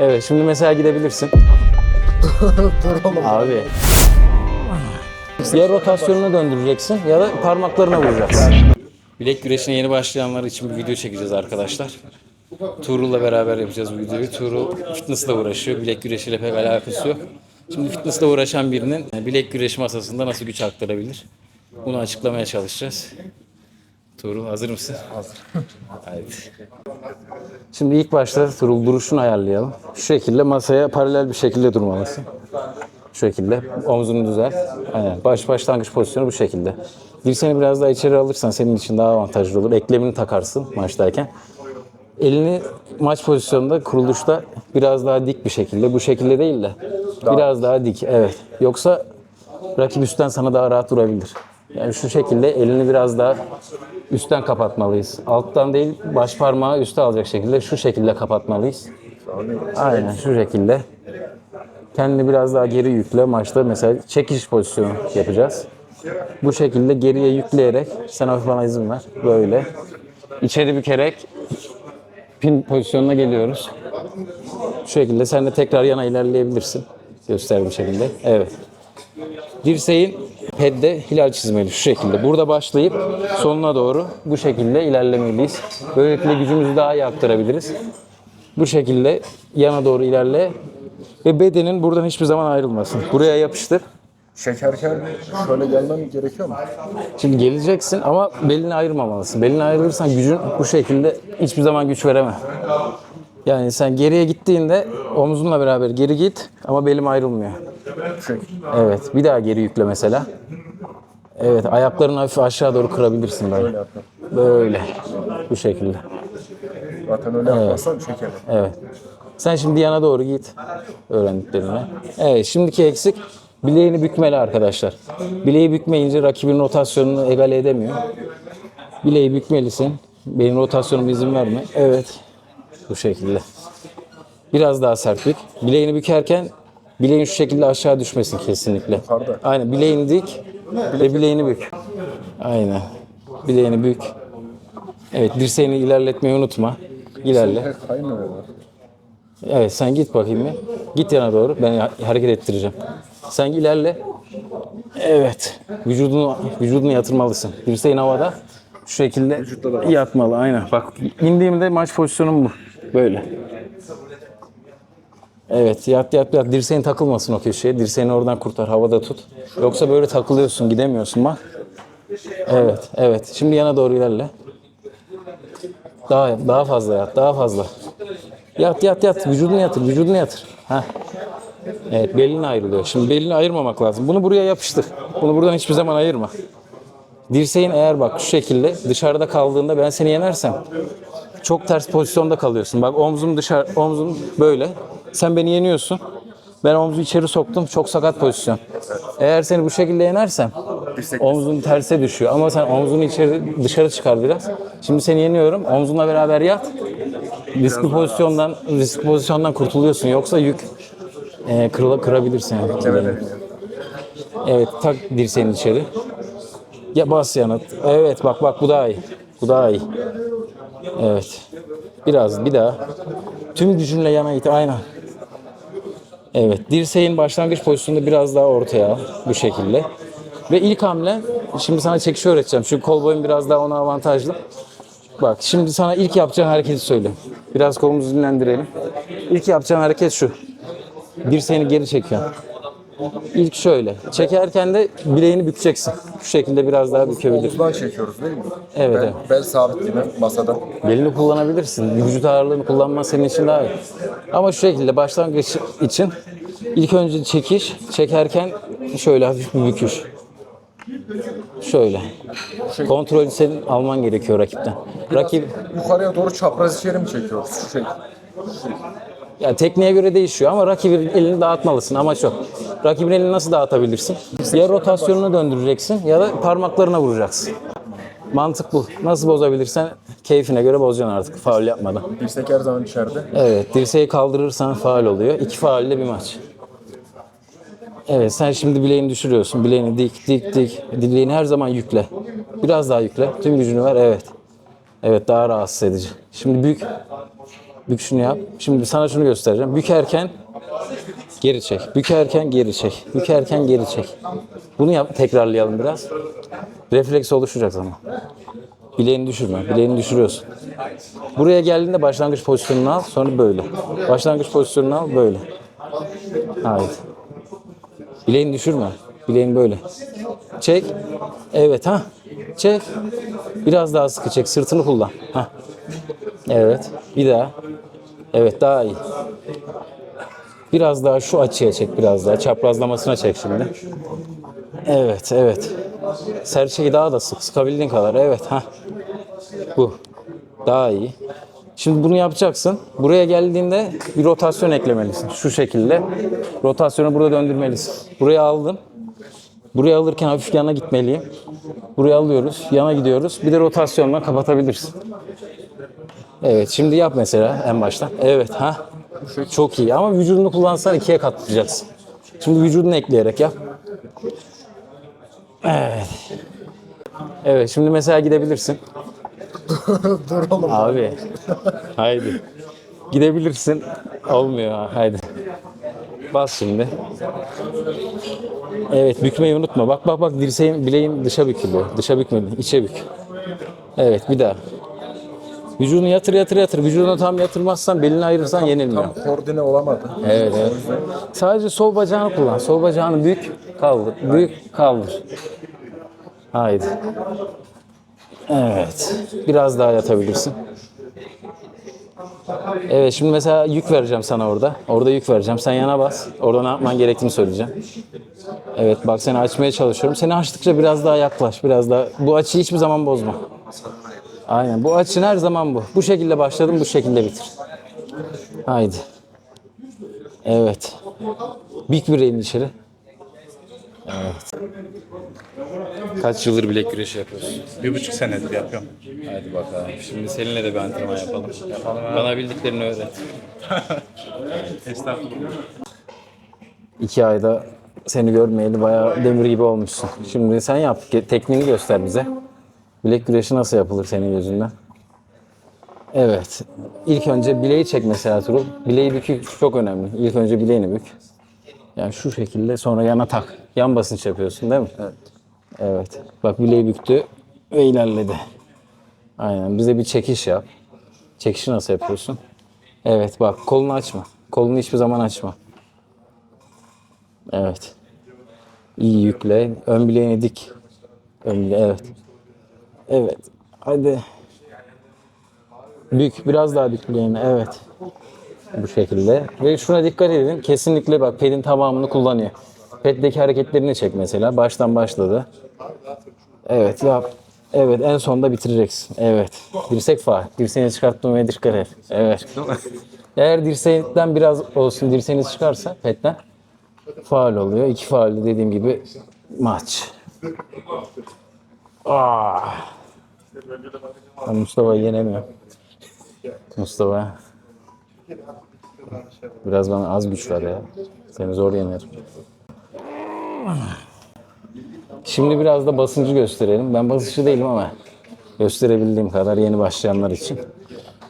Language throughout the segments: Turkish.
Evet şimdi mesela gidebilirsin. Dur oğlum. Abi. Ya rotasyonunu döndüreceksin ya da parmaklarına vuracaksın. Bilek güreşine yeni başlayanlar için bir video çekeceğiz arkadaşlar. Tuğrul'la beraber yapacağız bu videoyu. Tuğrul fitnessle uğraşıyor. Bilek güreşiyle pek alakası yok. Şimdi fitnessle uğraşan birinin bilek güreşi masasında nasıl güç aktarabilir? Bunu açıklamaya çalışacağız. Tuğrul hazır mısın? Hazır. Haydi. Şimdi ilk başta Tuğrul duruşunu ayarlayalım. Şu şekilde masaya paralel bir şekilde durmalısın. Şu şekilde. Omzunu düzelt. Aynen. Baş başlangıç pozisyonu bu şekilde. Dirseğini biraz daha içeri alırsan senin için daha avantajlı olur. Eklemini takarsın maçtayken. Elini maç pozisyonunda kuruluşta biraz daha dik bir şekilde. Bu şekilde değil de biraz daha dik. Evet. Yoksa rakip üstten sana daha rahat vurabilir. Yani şu şekilde elini biraz daha üstten kapatmalıyız. Alttan değil baş parmağı üste alacak şekilde şu şekilde kapatmalıyız. Aynen şu şekilde. Kendini biraz daha geri yükle. Maçta mesela çekiş pozisyonu yapacağız. Bu şekilde geriye yükleyerek sen hafif bana izin ver. Böyle. İçeri bükerek pin pozisyonuna geliyoruz. Şu şekilde sen de tekrar yana ilerleyebilirsin. Gösterdiğim şekilde. Evet. Dirseğin pedde hilal çizmeli şu şekilde. Burada başlayıp sonuna doğru bu şekilde ilerlemeliyiz. Böylelikle gücümüzü daha iyi aktarabiliriz. Bu şekilde yana doğru ilerle ve bedenin buradan hiçbir zaman ayrılmasın. Buraya yapıştır. Çekerken şöyle gelmem gerekiyor mu? Şimdi geleceksin ama belini ayırmamalısın. Belini ayrılırsan gücün bu şekilde hiçbir zaman güç veremez. Yani sen geriye gittiğinde omzunla beraber geri git ama belim ayrılmıyor. Evet, bir daha geri yükle mesela. Evet, ayaklarını hafif aşağı doğru kırabilirsin böyle. böyle. Bu şekilde. Zaten öyle yapmazsam çekerim. Evet. Sen şimdi yana doğru git öğrendiklerine. Evet, şimdiki eksik bileğini bükmeli arkadaşlar. Bileği bükmeyince rakibin rotasyonunu egale edemiyor. Bileği bükmelisin. Benim rotasyonuma izin verme. Evet. Bu şekilde. Biraz daha sert bük. Bileğini bükerken bileğin şu şekilde aşağı düşmesin kesinlikle. Yukarıda. Aynen. Bileğini dik ve bileğini bük. Aynen. Bileğini bük. Evet, dirseğini ilerletmeyi unutma. İlerle. Pek kaymıyor. Evet sen git bakayım bir. Git yana doğru. Ben hareket ettireceğim. Sen ilerle. Evet. Vücudunu vücudunu yatırmalısın. Dirseğin havada. Şu şekilde yatmalı. Aynen. Bak indiğimde maç pozisyonum bu. Böyle. Evet yat yat yat. Dirseğin takılmasın o köşeye. Dirseğini oradan kurtar. Havada tut. Yoksa böyle takılıyorsun. Gidemiyorsun bak. Evet. Evet. Şimdi yana doğru ilerle. Daha daha fazla yat. Daha fazla. Yat yat yat. Vücudunu yatır. Vücudunu yatır. Heh. Evet belini ayrılıyor. Şimdi belini ayırmamak lazım. Bunu buraya yapıştır. Bunu buradan hiçbir zaman ayırma. Dirseğin eğer bak şu şekilde dışarıda kaldığında ben seni yenersem çok ters pozisyonda kalıyorsun. Bak omzum dışarı, omzum böyle. Sen beni yeniyorsun. Ben omzu içeri soktum. Çok sakat pozisyon. Eğer seni bu şekilde yenersem omzun terse düşüyor. Ama sen omzunu içeri dışarı çıkar biraz. Şimdi seni yeniyorum. Omzunla beraber yat. Riskli pozisyondan riskli pozisyondan kurtuluyorsun. Yoksa yük e, kırıla, kırabilirsin. Yani. Evet tak dirseğini içeri. Ya bas yanıt. Evet bak bak bu daha iyi. Bu daha iyi. Evet. Biraz bir daha. Tüm gücünle yana it. Aynen. Evet. Dirseğin başlangıç pozisyonunda biraz daha ortaya. Bu şekilde. Ve ilk hamle şimdi sana çekiş öğreteceğim. Çünkü kol boyun biraz daha ona avantajlı. Bak şimdi sana ilk yapacağın hareketi söyleyeyim. Biraz kolumuzu dinlendirelim. İlk yapacağın hareket şu. Dirseğini geri çekiyorsun. İlk şöyle. Çekerken de bileğini bükeceksin. Şu şekilde biraz daha bükebilir. Omuzdan çekiyoruz değil mi? Evet, Bel, evet. bel sabit masada. Belini kullanabilirsin. Vücut ağırlığını kullanman senin için daha iyi. Ama şu şekilde başlangıç için ilk önce çekiş, çekerken şöyle hafif bir büküş. Şöyle. Kontrolü senin alman gerekiyor rakipten. Rakip Yukarıya doğru çapraz içeri mi çekiyoruz? Şu şey. Ya tekniğe göre değişiyor ama rakibin elini dağıtmalısın. Amaç o. Rakibin elini nasıl dağıtabilirsin? Ya rotasyonunu döndüreceksin ya da parmaklarına vuracaksın. Mantık bu. Nasıl bozabilirsen keyfine göre bozacaksın artık faul yapmadan. Dirsek her zaman içeride. Evet, dirseği kaldırırsan faal oluyor. İki faalle bir maç. Evet, sen şimdi bileğini düşürüyorsun. Bileğini dik, dik, dik. Bileğini her zaman yükle. Biraz daha yükle. Tüm gücünü ver. Evet. Evet, daha rahatsız edici. Şimdi büyük. Büküşünü yap. Şimdi sana şunu göstereceğim. Bükerken geri çek. Bükerken geri çek. Bükerken geri çek. Bunu yap. Tekrarlayalım biraz. Refleks oluşacak ama. Bileğini düşürme. Bileğini düşürüyorsun. Buraya geldiğinde başlangıç pozisyonunu al. Sonra böyle. Başlangıç pozisyonunu al. Böyle. Haydi. Bileğini düşürme. Bileğini böyle. Çek. Evet ha. Çek. Biraz daha sıkı çek. Sırtını kullan. Ha. Evet. Bir daha. Evet daha iyi. Biraz daha şu açıya çek biraz daha. Çaprazlamasına çek şimdi. Evet, evet. Serçeyi daha da sık. Sıkabildiğin kadar. Evet, ha. Bu. Daha iyi. Şimdi bunu yapacaksın. Buraya geldiğinde bir rotasyon eklemelisin. Şu şekilde. Rotasyonu burada döndürmelisin. Buraya aldın. Buraya alırken hafif yana gitmeliyim. Buraya alıyoruz. Yana gidiyoruz. Bir de rotasyonla kapatabilirsin. Evet şimdi yap mesela en baştan. Evet ha. Çok iyi ama vücudunu kullansan ikiye katlayacaksın. Şimdi vücudunu ekleyerek yap. Evet. Evet şimdi mesela gidebilirsin. Dur oğlum. Abi. Haydi. Gidebilirsin. Olmuyor ha. Haydi. Bas şimdi. Evet bükmeyi unutma. Bak bak bak dirseğim bileğim dışa bükülüyor. Dışa bükmedi. içe bük. Evet bir daha. Vücudunu yatır yatır yatır. Vücudunu tam yatırmazsan belini ayırırsan yenilmiyor. Koordine olamadı. Evet evet. Sadece sol bacağını kullan. Sol bacağını büyük kaldır. Büyük kaldır. Haydi. Evet. Biraz daha yatabilirsin. Evet şimdi mesela yük vereceğim sana orada. Orada yük vereceğim. Sen yana bas. Orada ne yapman gerektiğini söyleyeceğim. Evet bak seni açmaya çalışıyorum. Seni açtıkça biraz daha yaklaş. Biraz daha. Bu açıyı hiçbir zaman bozma. Aynen. Bu açın her zaman bu. Bu şekilde başladım. Bu şekilde bitir. Haydi. Evet. Big bir elin içeri. Evet. Kaç yıldır bilek güreşi yapıyorsun? Bir buçuk senedir yapıyorum. Hadi bakalım. Şimdi seninle de bir antrenman yapalım. Bana bildiklerini öğret. Estağfurullah. İki ayda seni görmeyeli bayağı demir gibi olmuşsun. Şimdi sen yap. Tekniğini göster bize. Bilek güreşi nasıl yapılır senin gözünden? Evet. İlk önce bileği çek mesela Turul. Bileği bükük çok önemli. İlk önce bileğini bük. Yani şu şekilde sonra yana tak. Yan basınç yapıyorsun değil mi? Evet. Evet. Bak bileği büktü ve ilerledi. Aynen. Bize bir çekiş yap. Çekişi nasıl yapıyorsun? Evet bak kolunu açma. Kolunu hiçbir zaman açma. Evet. İyi yükle. Ön bileğini dik. Ön bileği, evet. Evet. Hadi. Bük. Biraz daha bük. Evet. Bu şekilde. Ve şuna dikkat edin. Kesinlikle bak pedin tamamını kullanıyor. Peddeki hareketlerini çek mesela. Baştan başladı. Evet yap. Evet en sonunda bitireceksin. Evet. Dirsek faal. Dirseğini çıkartmamaya dikkat et. Evet. Eğer dirsekten biraz olsun dirseğiniz çıkarsa petten faal oluyor. İki faal dediğim gibi maç. Ah. Ben Mustafa'yı yenemiyorum. Mustafa. Biraz bana az güç ver ya. Seni zor yenerim. Şimdi biraz da basıncı gösterelim. Ben basıncı değilim ama gösterebildiğim kadar yeni başlayanlar için.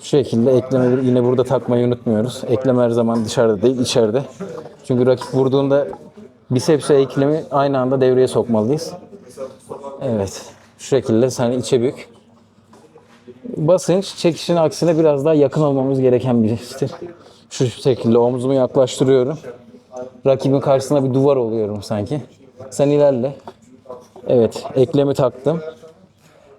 Şu şekilde eklemeleri yine burada takmayı unutmuyoruz. Ekleme her zaman dışarıda değil, içeride. Çünkü rakip vurduğunda biceps eklemi aynı anda devreye sokmalıyız. Evet. Şu şekilde sen içe bük. Basınç çekişin aksine biraz daha yakın olmamız gereken bir iştir. Şu şekilde omzumu yaklaştırıyorum. Rakibin karşısına bir duvar oluyorum sanki. Sen ilerle. Evet, eklemi taktım.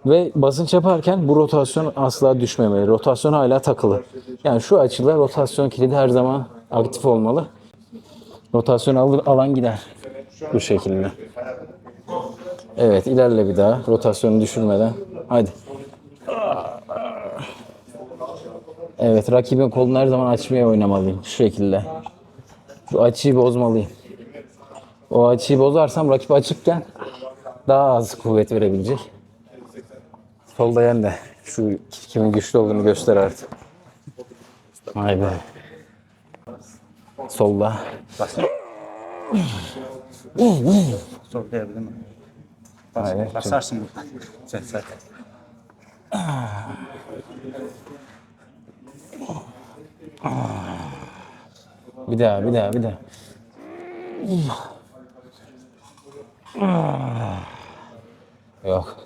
Ve basınç yaparken bu rotasyon asla düşmemeli. Rotasyon hala takılı. Yani şu açıda rotasyon kilidi her zaman aktif olmalı. Rotasyon alır, alan gider. Bu şekilde. Evet, ilerle bir daha. Rotasyonu düşürmeden. Hadi. Evet, rakibin kolunu her zaman açmaya oynamalıyım. Şu şekilde. Şu açıyı bozmalıyım. O açıyı bozarsam rakip açıkken daha az kuvvet verebilecek. Solda yen de şu kimin güçlü olduğunu göster artık. Vay be. Solda. Mi? Hayır. Basarsın buradan. Sen zaten. Bir daha, bir daha, bir daha. Yok.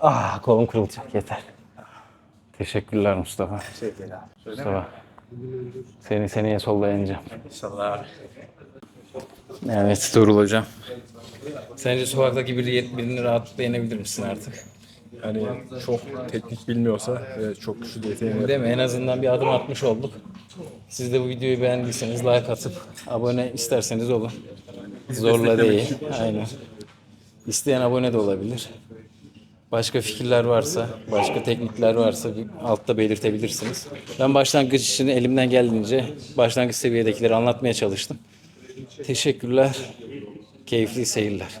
Ah, kolum kırılacak yeter. Teşekkürler Mustafa. Söyle. Mustafa. Seni seneye sollayacağım. İnşallah abi. Evet Tuğrul hocam. Sence sokaktaki biri, birini rahatlıkla yenebilir misin artık? Yani çok teknik bilmiyorsa ve çok güçlü bir yeteneği Değil mi? En azından bir adım atmış olduk. Siz de bu videoyu beğendiyseniz like atıp abone isterseniz olun. Zorla değil. Aynen. İsteyen abone de olabilir. Başka fikirler varsa, başka teknikler varsa bir altta belirtebilirsiniz. Ben başlangıç için elimden geldiğince başlangıç seviyedekileri anlatmaya çalıştım. Teşekkürler. Keyifli seyirler.